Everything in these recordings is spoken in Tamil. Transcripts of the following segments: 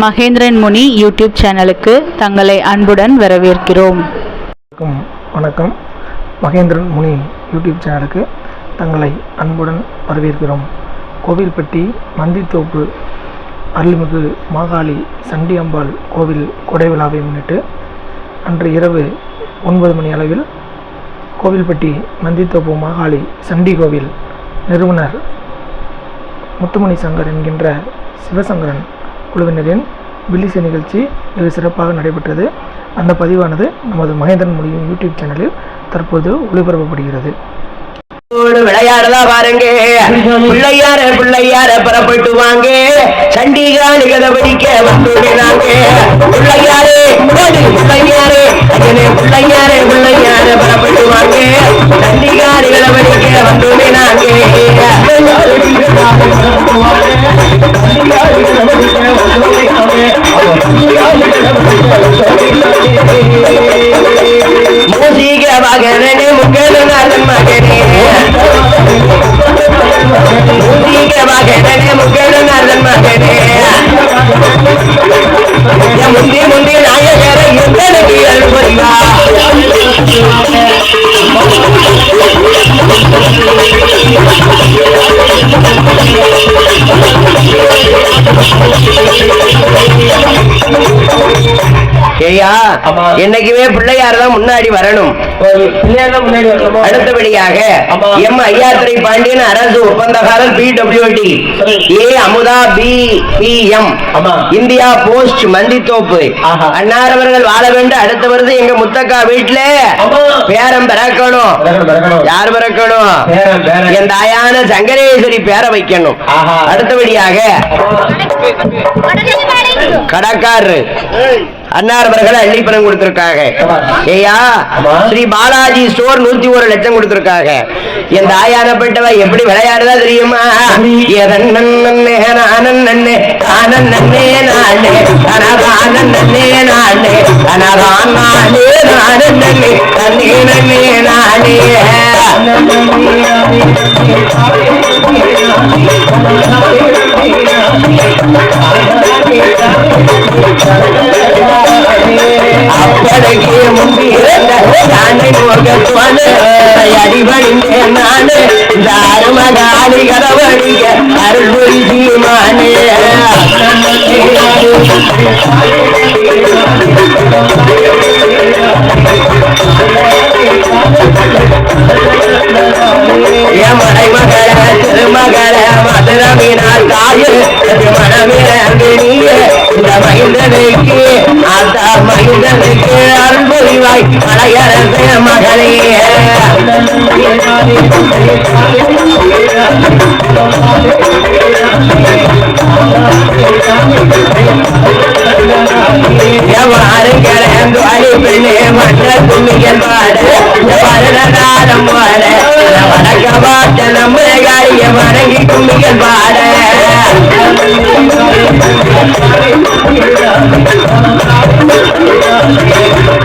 மகேந்திரன் முனி யூடியூப் சேனலுக்கு தங்களை அன்புடன் வரவேற்கிறோம். வணக்கம் வணக்கம். மகேந்திரன் முனி யூடியூப் சேனலுக்கு தங்களை அன்புடன் வரவேற்கிறோம். கோவில்பட்டி மந்தித்தோப்பு அருள்மிகு மாகாளி சண்டி அம்பாள் கோவில் கொடை விழாவை முன்னிட்டு அன்று இரவு ஒன்பது மணி அளவில் கோவில்பட்டி மந்தித்தோப்பு மாகாளி சண்டி கோவில் நிறுவனர் முத்துமணி சங்கர் என்கின்ற சிவசங்கரன் குழுவினரின் வில்லிசை நிகழ்ச்சி வெகு சிறப்பாக நடைபெற்றது. அந்த பதிவானது நமது மகேந்திரன் மொழியின் யூடியூப் சேனலில் தற்போது ஒளிபரப்பப்படுகிறது. ஓடு விளையாடலாம் பாருங்க. பிள்ளையார பிள்ளையார புறப்பட்டு வாங்க. சண்டிகா கதை படிக்க வந்துடுறாங்க பிள்ளையாரே ஓடு பிள்ளையாரே. அஜனே பிள்ளையாரே பிள்ளையார புறப்பட்டு வாங்க. சண்டிகா கதை படிக்க வந்துடுறாங்க மூசிக மகனே முகனு நல்ல மகனே மூசிக மகனே முகனு நல்ல மகனே என் முந்தி என்னைக்குமே பிள்ளையார் தான் முன்னாடி வரணும்? அடுத்தபடியாக எம் ஐயாத்திரை பாண்டியன் அரசு ஒப்பந்தக்காரர் P WD A Amutha P P M India post Manthithoppu. அன்னார் அவர்கள் வாழ வேண்டும் அடுத்த வருது எங்க முத்தக்கா வீட்டுல பேரம் பிறக்கணும். யார் பிறக்கணும். என் தாயான சங்கரேஸ்வரி பேர வைக்கணும். அடுத்தபடியாக கடக்காரு அன்னார் அவர்கள் அள்ளிப்பணம் கொடுத்திருக்காங்க. ஆமா. ஸ்ரீ பாலாஜி ஸ்டோர் நூத்தி ஒரு லட்சம் கொடுத்திருக்காங்க. என் தாயானப்பட்டவ எப்படி விளையாடுதா தெரியுமா? எதன் நன்னே நானன் நன்னே தானன் நானு தாருமகாலி அருள் மகள திருமகள மதுர மீனால் மனமிரங்கினியே இந்த மகிழ்ந்தனுக்கு அந்த மகிழ்ந்தனுக்கு அருள் மலையரச மகளே. எவ்வாறு கிளம்பு அழிப்பினே மற்ற துணிகள் பாட வருடகாலம் பாட வணக்க பாட்ட வணங்கி கும்பிகள் பாட Thank you.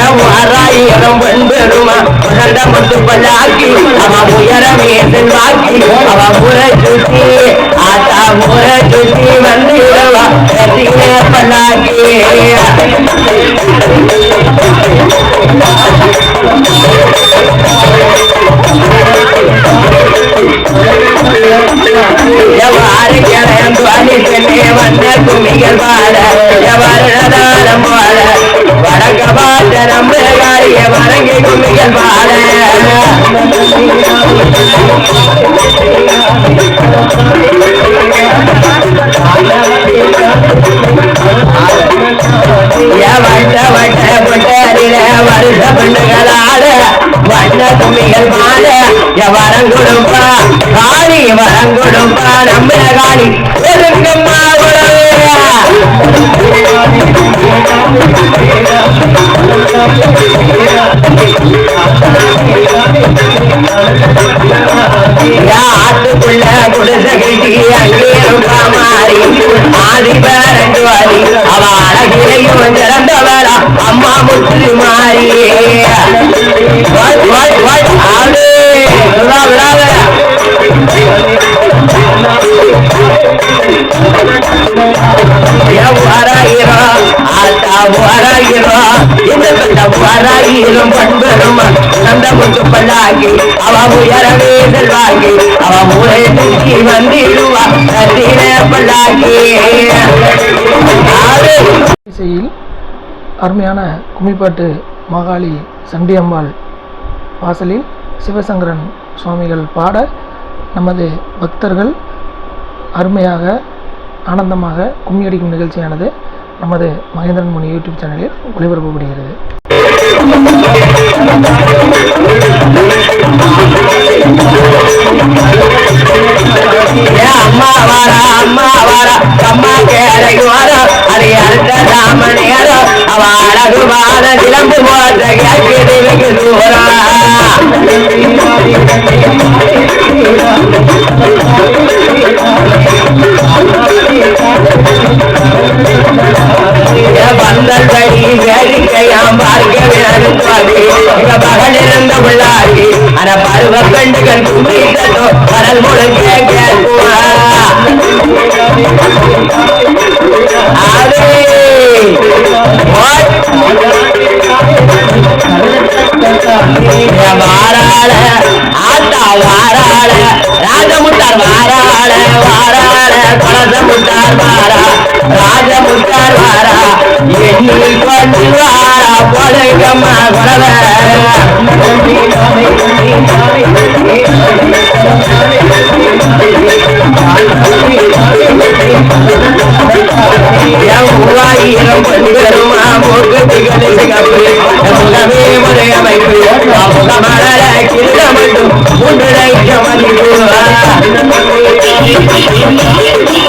எவ்வாறாயிரம் பெண்பெருமா உணர்ந்த முத்து பல்லாக்கி அவ உயரமே செல்வாக்கி அவ முற சுத்தி ஆத்தா முற சுத்தி வந்து ரசிகே பல்லாக்கி எவ்வாறு கிளம்பு அணிப்பெண்ணே வந்த குமிகள் பாட எவருடதாரம் பாட வடக்க பாட்ட நம்ம காரிய வணங்கி குமிகள் பாட வட்ட வட்ட புட்டரில வருஷ பெண்ணுகளாட வண்ண குமிகள் பாட எவரம் கொடுப்பா காளி வரம் கொடுப்பா நம்ம காளி ஒருங்கம்மா ஆத்துக்குள்ள குடிசை கட்டி அங்கே மாறி ஆதி பேரண்டு வாரி அவ அழகிலையும் அம்மா முத்து மாறி ஆடு. இந்த பண்பெரும் நந்த முத்து பல்லாக்கி அவ உயரவே செல்வாங்கி அவ மூளை தூக்கி வந்திடுவா தத்தின இசையில் அருமையான கும்மிப்பாட்டு மாகாளி சண்டியம்மாள் வாசலில் சிவசங்கரன் சுவாமிகள் பாட நமது பக்தர்கள் அருமையாக ஆனந்தமாக கும்மி அடிக்கும் நிகழ்ச்சியானது. நமது மகேந்திரன் முனி யூடியூப் சேனலில் ஒளிபரப்பப்படுகிறது ஏ அம்மா வாரா அம்மா வாரா அம்மா வாரா அது அடுத்த அவ அழகு வார போட்ட கேட்குது வெகு கடி வேடிக்கையாம் பார்க்க வேணும் சுவாமி எங்க பகல் இருந்த பிள்ளாடி ஆனா பருவ பெண்டுகள் கும்பிட்டதோ கடல் முழுக்க கேட்குவா ஆவே வாராள ஆத்தா வாராள ராஜமுத்தார் வாராள வாராள கலசமுத்தார் வாரா ராஜமுத்தார் வாரா என்னை கொண்டு வாரா பொழைக்கம்மா கொலவ மட்டும் முன்னிலைக்க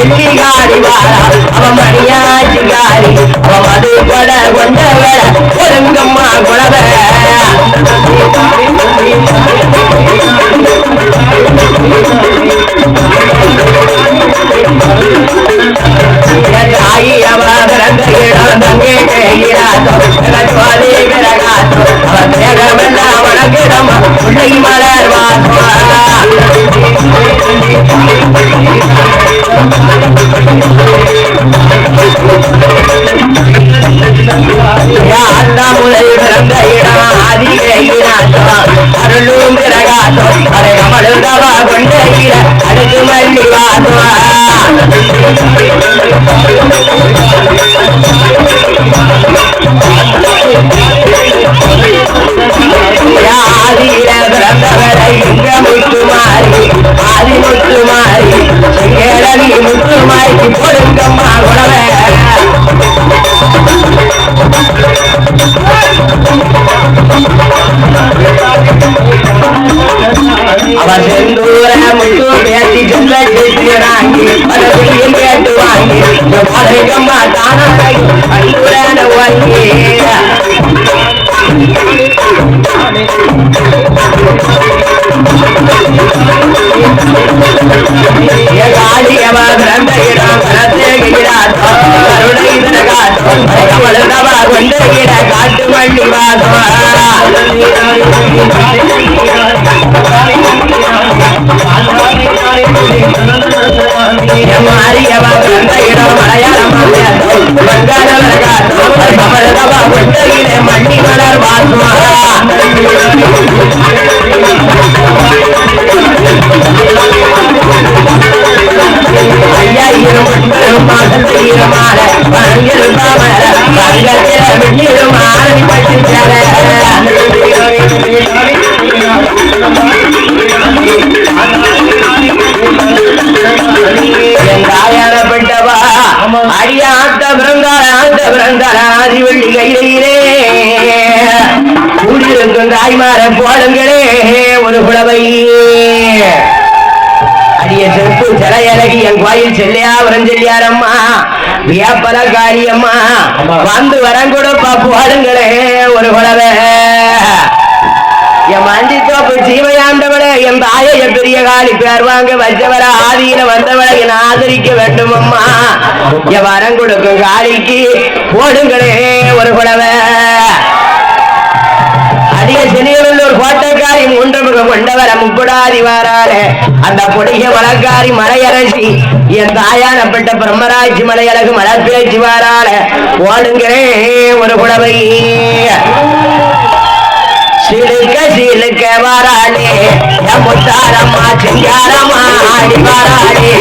வாராள செல்லி வாரா அவ மணியாச்சி காரி அவ மது கொட கொண்டவ ஒருங்கம்மா குலவ தாயி அவ பிறந்த இடம் தங்கே சுவாதி மலர் வாசோ அருளும் விரகாத்தோ அதை கமழுதவா அடுக்கு மல்லி தீரமான பங்கில் பங்கத்தில் பங்கத்தில விண்ணிருமான தாயாரப்பட்டவா அடியாத்த பிறந்தார ஆத்த பிறந்தார ஆதி வெள்ளி கையிலே. கூடியிருக்கும் தாய்மார போடுங்களே ஒரு புலவை அடிய செப்பு சிலையழகி என் கோயில் செல்லையாவரம் செல்லியாரம்மா வியாப்பல காரியம்மா வந்து வரம் கொடுப்பா போடுங்களே ஒரு புலவை என் மண்டி தோப்பு சீமையாண்டவளே என் தாய பெரிய காலி பேர் வாங்க வச்சவர ஆதியில வந்தவளை என் ஆதரிக்க வேண்டும் அம்மா என் வரம் கொடுக்கும் காளிக்கு போடுங்களே ஒரு புலவை அடிய செனியவல்லூர் கோட்டைக்காரி மூன்றமுகம் கொண்டவர முப்புடாதி வாராளே. அந்த பொடிய மலக்காரி மலையரசி என் தாயானப்பட்ட பிரம்மராட்சி மலையழகு மலப்பேச்சு வாராளே. ஓடுங்களே ஒரு புடவை. சிலுக்க சிலுக்க வாராளே என் முத்தாரம்மா சிங்காரம்மா ஆடி வாராளே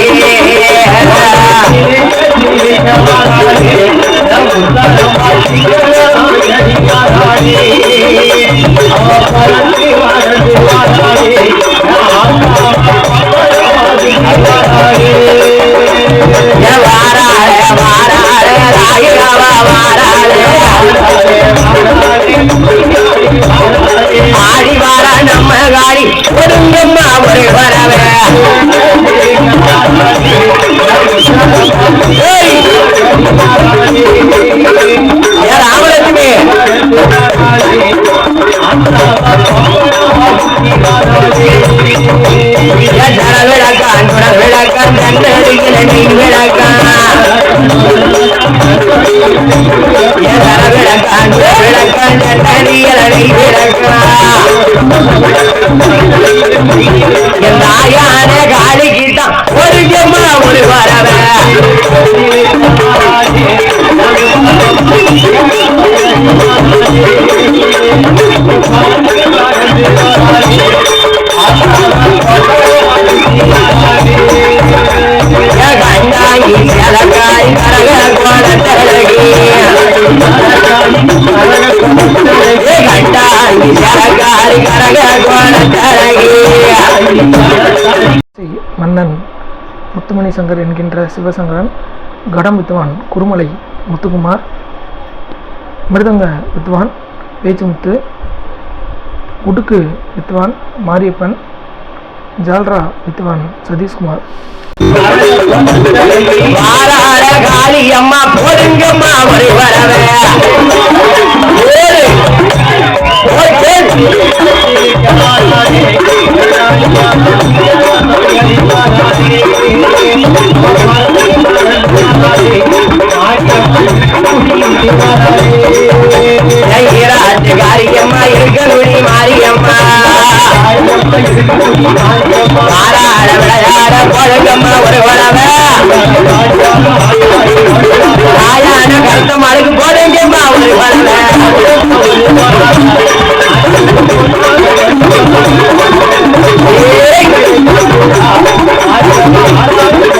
காடி ஒருங்கம்மா ஒரு வரவே ராமலட்சுமி விளக்கான் விளக்கான் தன்னடிக்கிற நீ விளக்கான் விளக்கான் விளக்கான் தன்னடிக்கிற நீ விளக்கான் என் தாயான காளிக்கிட்டான் ஒரு ஜம்மா ஒரு வரவே சலக்காய் கரக மன்னன் முத்துமணி சங்கர் என்கின்ற சிவசங்கரன் கடம் வித்வான் குருமலை முத்துக்குமார் மிருதங்க வித்வான் பேச்சுமுத்து உடுக்கு வித்வான் மாரியப்பன் ஜால்ரா வித்வான் சதீஷ்குமார். வாராள காளி அம்மா போடுங்கம்மா ஒரு வரவே ஏறு. ஓய், ஏறு. ஐயராஜ் காரியம்மா இருக்கங்குடி மாரியம்மா வாராள விளையாட போடுங்கம்மா ஒரு வரவே தாயான கருத்த மழைக்கு போடுங்கம்மா ஒரு வரவே ஏற்கிறப்பெல்லாம்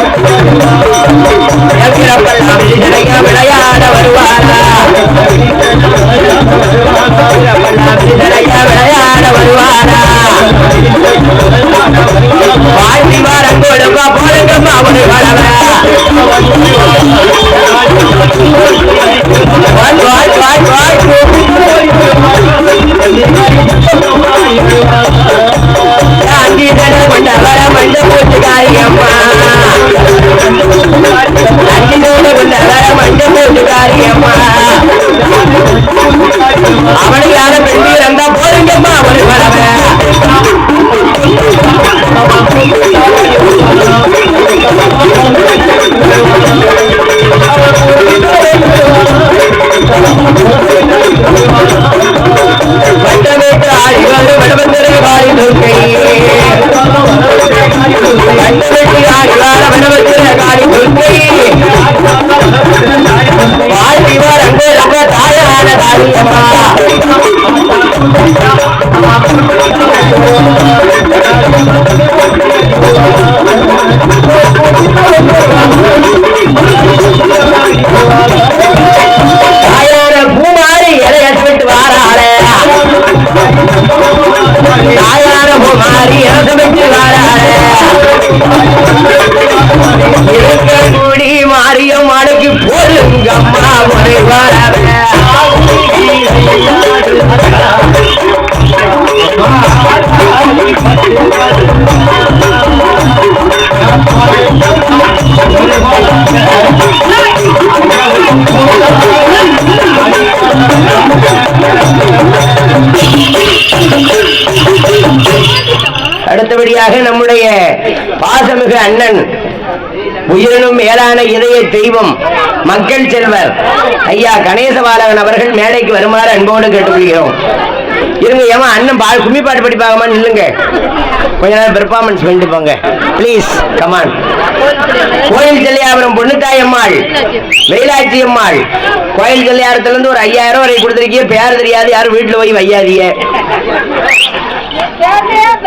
அண்ணன். உயிரினும் மேலான இதய தெய்வம் மக்கள் செல்வர். ஐயா கணேசபாலகன் அவர்கள் மேடைக்கு வருமாறு அன்போடு கேட்டுக்கொள்கிறோம். இருங்க ஏமா அண்ணன் பால் கும்மி பாட்டு படிப்பாங்கம்மா நில்லுங்க. கொஞ்ச நேரம் பெர்ஃபார்மன்ஸ் பண்ணிட்டு போங்க. ப்ளீஸ் கமான் கோயில் கல்யாணம் பொண்ணுத்தாய் அம்மாள் வெயிலாட்சி அம்மாள் கோயில் கல்யாணத்துல இருந்து ஒரு ஐயாயிரம் வரை கொடுத்துருக்கீங்க. பேர் தெரியாது யாரும் வீட்டுல போய் வையாதீங்க.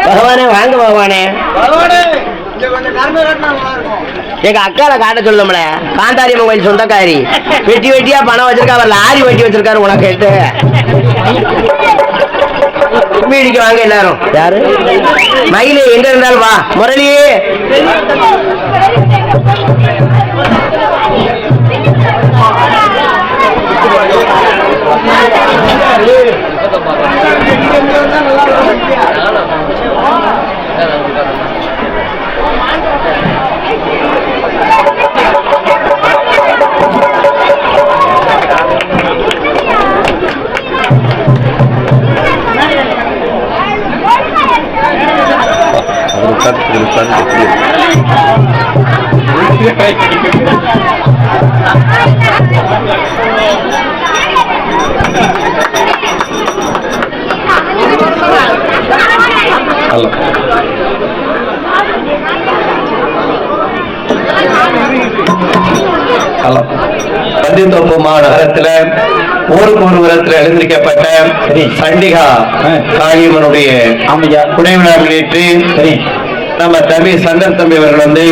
பகவானே வாங்க பகவானே. எங்க அக்கால காட்ட சொல்லும்ல. காந்தாரி அம்மன் கோயில் சொந்தக்காரி. வெட்டி வெட்டியா பணம் வச்சிருக்கா அவர் லாரி வெட்டி வச்சிருக்காரு உனக்கு கேட்டு. மீடிக்கு வாங்க எல்லாரும். யாரு? மயிலு எங்க இருந்தாலும் வா. முரளி. ஹலோ பந்தித்தோப்பு மாநகரத்துல ஊருக்கு ஒரு விதத்துல எழுந்திருக்கப்பட்ட சண்டிகா காளியம்மனுடைய துணை விழா முன்னிட்டு நம்ம தம்பி சந்தர் தம்பி அவர்கள் வந்து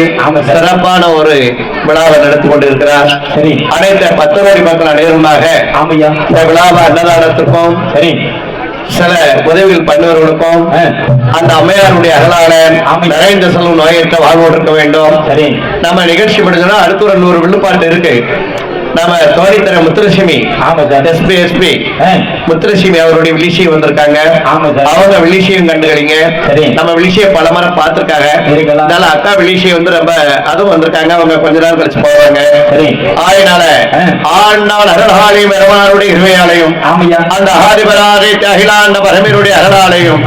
சிறப்பான ஒரு விழாவை நடத்தி கொண்டிருக்கிறார் சரி. அனைத்து பத்து கோடி மக்கள் அனைவருமாக ஆமையா இந்த விழாவை அன்னதானத்துக்கும் சரி சில உதவிகள் பண்ணுவவர்களுக்கும் ஆ. அந்த அம்மையாருடைய ஆமையா. நிறைந்த செல்வம் நோயற்ற வாழ்வோடு வேண்டும் சரி நம்ம நிகழ்ச்சி முடிஞ்சோன்னா அடுத்த ஒரு நூறு வில்லுப்பாட்டு இருக்கு நம்ம தோழித்தர முத்துலட்சுமி ஆமா சார் எஸ்பி எஸ்பி முத்துலட்சுமி அவருடைய விழிசியம் வந்திருக்காங்க ஆமா சார். அவங்க விழிசியம் கண்டுகளிங்க சரி. நம்ம விழிசிய பல முறை பார்த்திருக்காங்க. அதனால அக்கா விழிசியம் வந்து ரொம்ப அதுவும் வந்திருக்காங்க அவங்க கொஞ்ச நேரம் கழிச்சு போவாங்க சரி ஆயினால ஆ. ஆண்டாள் அருள்ஹாலையும் பெருமானுடைய இருமையாலையும் ஆமையா அந்த ஆதிபராதை அகிலாண்ட பரமனுடைய அருளாலையும்.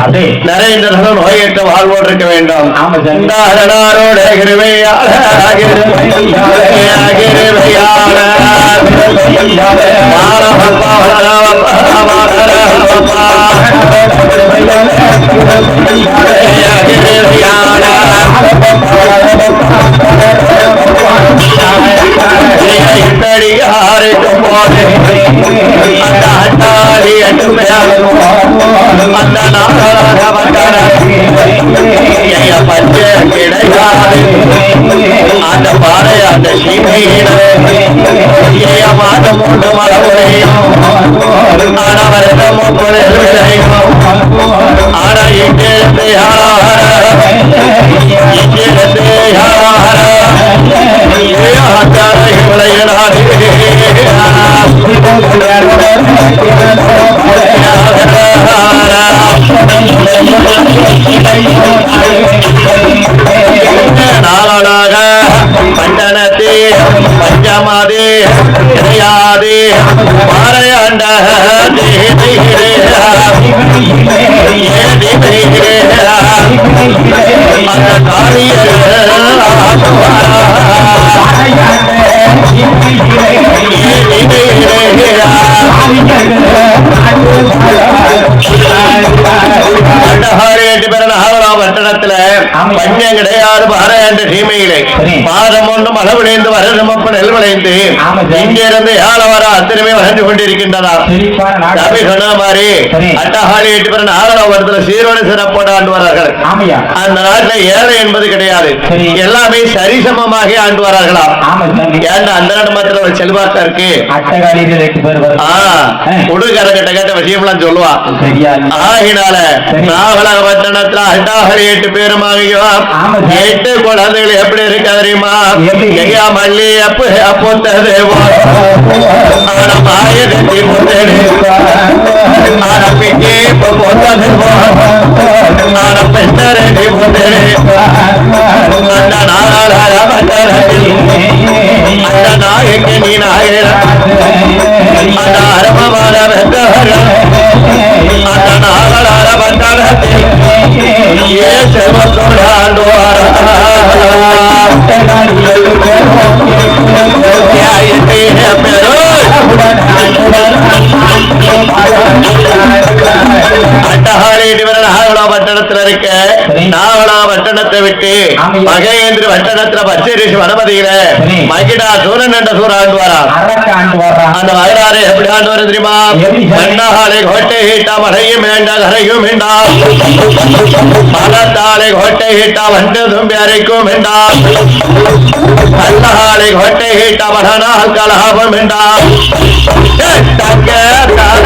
நிறைந்த நோயற்ற வாழ்வோடு இருக்க வேண்டும் ஆமா சார். இந்த அருளாரோட கிருபையால, கிருபையால. அந்த அண்டாளி மாதம் மூன்று மலமுறையும் ஆனா வருடம் முப்பது விளையும் ஆனா இங்கிருந்து யாரார இங்கிருந்து யாரார பண்டனத்தே பஞ்சமாதே கிடையாது பாரையாண்ட அந்த காரிய பட்டணத்துல பஞ்சம் கிடையாது பாறையாண்ட சீமையிலே. பாதம் ஒன்றும் அளவிழைந்து வருடமப்ப நெல் விளைந்து ஆமா சார். இங்கிருந்து ஏழ வர அத்தனையுமே வளர்ந்து கொண்டிருக்கின்றதா? தம்பி சொன்ன மாதிரி சரி. அட்டஹாலி எட்டு பேர் நாகலாபுரத்துல சீரோடு சிறப்போடு ஆண்டு வரார்கள். அந்த நாட்டுல ஏழை என்பது கிடையாது. எல்லாமே சரிசமமாக ஆண்டு வரார்களா ஏன்டா அந்த நாடு மாத்திரம் ஒரு செல்வாக்கா இருக்கு? உடுகரங்கிட்ட கேட்ட விஷயம்லாம் சொல்லுவா. ஆகினால சரி. நாகலாபட்டணத்துல அட்டாஹரி எட்டு பேருமாக. எட்டு குழந்தைகள் எப்படி இருக்க தெரியுமா? ஐயா மல்லி அப்ப அப்போத்தது மாயதி முத்தடு ஆன பின்னே போத்தது பெண்ணரடி முத்தடு அந்த நாளாள அந்த நாயக்கு நீ நாயர. அந்த வெந்தவர்கள் அந்த நாளாள மன்னரடி ஏ செல்வத்தோடு ஆண்டுவாரா Yeah, yeah, yeah. பட்டணத்துல இருக்க. நாவலா பட்டணத்தை விட்டு. மகேந்திர பட்டணத்துல பச்சரிசி வனபதியில சரி. மகிடா சூரன் என்ற சூர ஆண்டு வரா அந்த மகனாரை எப்படி ஆண்டு வரும் தெரியுமா? மன்னாலை கோட்டை ஹீட்டா மழையும் வேண்டா கரையும் வேண்டா மலத்தாலை கோட்டை ஹீட்டா வண்டு தும்பி அரைக்கும் வேண்டா கல்லஹாலை கோட்டை ஹீட்டா வேண்டா தங்க தார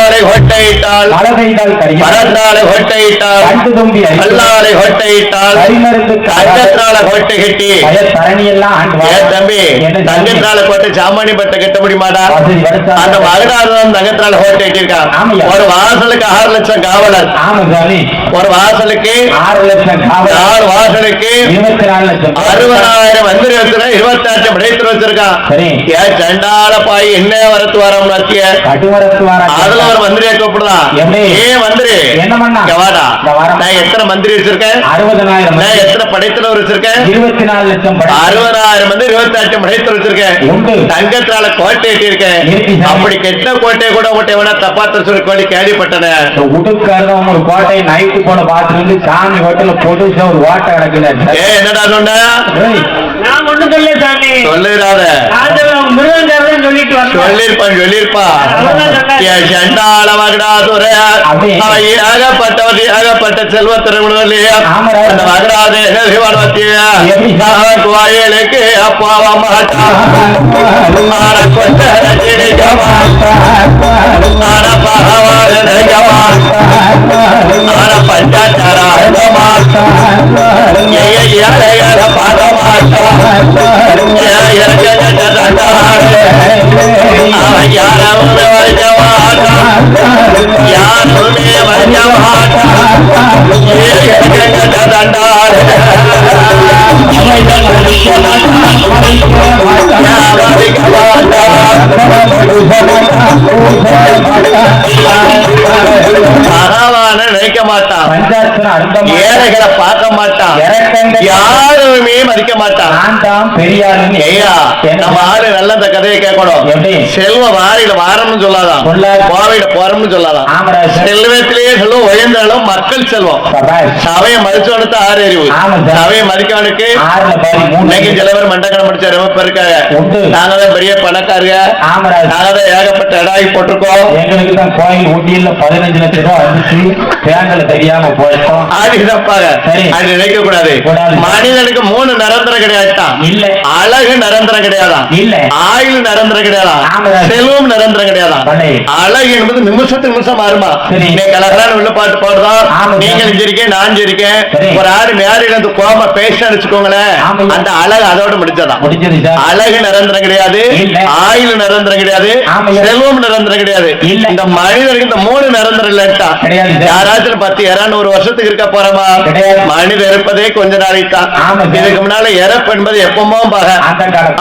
கொட்டையிட்டால் மரத்தாலை கல்லாலை தங்கத்தால கொட்டை கட்டி. தம்பி? தங்கத்தால கொட்டை பட்டை கட்ட முடியுமாடா? அந்த மகனாதான் தங்கத்தால கோட்டை கட்டியிருக்கான். ஒரு வாசலுக்கு ஆறு லட்சம் காவலர். ஒரு வாசலுக்கு ஆறு லட்சம் நாலு வாசலுக்கு அறுபதாயிரம் வச்சுனா இருபத்தாயிரம் படைத்து வச்சிருக்கான் சரி. ஏன் சண்டால பாய் என்ன வரத்து வரோம் நத்திய அதுல ஒரு மந்திரியை கூப்பிடலாம்? ஏன் மந்திரி. வாடா. நான் எத்தனை மந்திரி வச்சிருக்கேன்? அறுபதனாயிரம் நான் எத்தனை படைத்தல வச்சிருக்கேன்? இருபத்தி நாலு லட்சம். அறுபதாயிரம் வந்து இருபத்தாயிரம் படைத்தல வச்சிருக்கேன். தங்கத்தால கோட்டை சாமி. அப்படி கெட்ட கோட்டையை கூட உங்கள்கிட்ட வேணா தப்பாத்த சொல்லி கோடி கேள்விப்பட்டனேன் இந்த உடுக்காரங்க ஒரு கோட்டை நைட்டு போன பார்த்துட்டு வந்து சாமி ஹோட்டல்ல பொடுசா ஒரு ஓட்டை கிடக்குது ஏ என்னடா சொன்ன நான் ஒண்ணும் சொல்ல சாமி சொல்லிடாத முருகன் சொல்லிட்டு சொல்லிருப்பான் சொல்லிருப்பான் என் சண்டாள மகடா துறை அப்படி. அவன் ஏகப்பட்டவர் ஏகப்பட்ட செல்வத்திறகுணம் இல்லையா ஆமாடா. அந்த மகடாதே சிவனத்தியா? கோயிலுக்கு அப்பாவ மாட்டான் கொண்ட நினைக்க மாட்டான் பகவான் நினைக்க மாட்டான் ஆன பஞ்சாச்சார அழுத மாட்டான் ஏய யாருமே பகவான நினைக்க மாட்டான். ஏழைகளை பார்க்க மாட்டான். யாருமே மதிக்க மாட்டான். நம்ம ஆளு நல்ல கதையை கேட்கணும்? செல்வ வாரியில வாரம்னு சொல்லாதான். சொல்லாது. கோவையில போறோம்னு சார். செல்வத்திலேயே செல்வம் உயர்ந்தாலும் மக்கள் செல்வம். சபையை மதிச்சவனுக்கு ஆறு அறிவு. சபையை மதிக்கவனுக்கு இன்னைக்கு சில பேர் மண்டக்கணம் முடிச்ச ரொம்ப இருக்காங்க. நாங்க தான் பெரிய பணக்காரங்க. நாங்க தான் ஏகப்பட்ட இடாய் போட்டிருக்கோம். எங்களுக்கு தான் கோயில் ஊட்டியில பதினஞ்சு லட்சம் ரூபாய் வந்துச்சு பேங்க்ல தெரியாம போயிட்டோம். தப்பாங்க சரி. அது நினைக்க கூடாது. மனிதனுக்கு மூணு நிரந்தரம் கிடையாதுதான். இல்ல. அழகு நிரந்தரம் கிடையாதான் இல்ல. ஆயுள் நிரந்தரம் கிடையாதான். செல்வம் நிரந்தரம் கிடையாதான். அழகு என்பது நிமிஷத்துக்கு நிமிஷம் மாறுமா. நீ கலகலான உள்ள பாட்டு பாடுதான் ஆமா. நீங்கள் இருக்கேன் நான் இருக்கேன் சரி. ஒரு ஆடு மேரில இருந்து கோம பேச வச்சுக்கோங்களேன். அந்த அழகு அதோட முடிச்சதான் அழகு நிரந்தரம் கிடையாது. ஆயுள் நிரந்தரம் கிடையாது. செல்வம் நிரந்தரம் கிடையாது. இந்த மனிதனுக்கு இந்த மூணு நிரந்தரம் இல்லட்டா. யாராச்சும் பத்து இருநூறு வருஷத்துக்கு இருக்க போறோமா. மனிதன் இருப்பதே கொஞ்ச நாளைக்கு தான். இதுக்கு முன்னால இறப்பு என்பது எப்பமோ பாக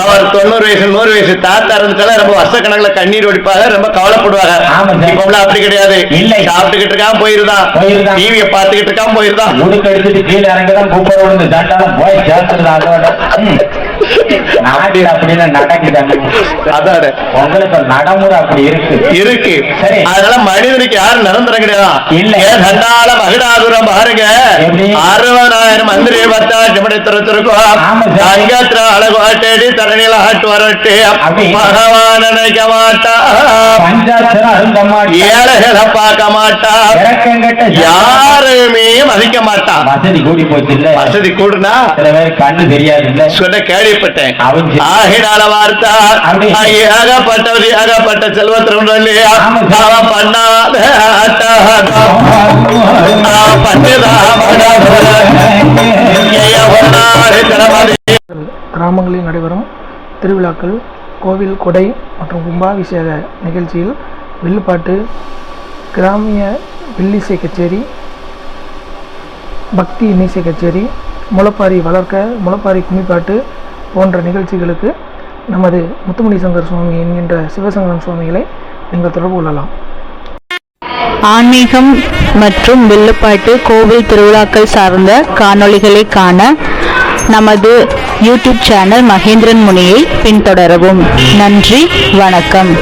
அவர் தொண்ணூறு வயசு நூறு வயசு தாத்தா இருந்துட்டாலும் ரொம்ப வருஷ கணக்குல கண்ணீர் வடிப்பாங்க ரொம்ப கவலைப்படுவாங்க. இப்ப அப்படி கிடையாது. இல்லை. சாப்பிட்டுக்கிட்டு இருக்கான் போயிருதான் போயிருதான். டிவியை பார்த்துக்கிட்டு இருக்கான் போயிருதான் முடுக்கு அடிச்சுட்டு கீழே இறங்கதான் கூப்பிட விழுந்து தண்டாலும் போய் சேர்த்துருது அதோட ம். நாட்டில் அப்படின்னு நடக்குதாங்க அதானே. உங்களுக்கு நடைமுறை அப்படி இருக்கு. இருக்கு. அதனால மனிதனுக்கு யாரும் நிரந்தரம் கிடையாது. இல்ல. ஏன் தண்டால மகிடாதுரம் பாருங்க? அறுபதாயிரம் மந்திரி. அங்கத்துல அழகாட்டடி தரணியில ஆட்டு வரட்டு. பகவான் நினைக்க மாட்டா. மாட்டேன் ஏழைகளை பார்க்க மாட்டா. யாருமே மதிக்க மாட்டா. வசதி கூடி போச்சு வசதி கூடுனா? கண்ணு தெரியாது சொல்ல கேள்விப்பட்டேன் ஆகினால வார்த்தா செல்வத்திரம் இல்லையா பண்ணாத திறமதி. கிராமங்களில் நடைபெறும் திருவிழாக்கள் கோவில் கொடை மற்றும் கும்பாபிஷேக நிகழ்ச்சியில் வில்லுப்பாட்டு கிராமிய வில்லிசை கச்சேரி பக்தி இன்னிசை கச்சேரி முளப்பாரி வளர்க்க முளப்பாரி கும்மிப்பாட்டு போன்ற நிகழ்ச்சிகளுக்கு நமது முத்துமணி சங்கர் சுவாமி என்கின்ற சிவசங்கரன் சுவாமிகளை நீங்கள் தொடர்பு கொள்ளலாம். ஆன்மீகம் மற்றும் வில்லுப்பாட்டு கோவில் திருவிழாக்கள் சார்ந்த காணொளிகளை காண நமது யூடியூப் சேனல் மகேந்திரன் முனியை பின்தொடரவும். நன்றி வணக்கம்.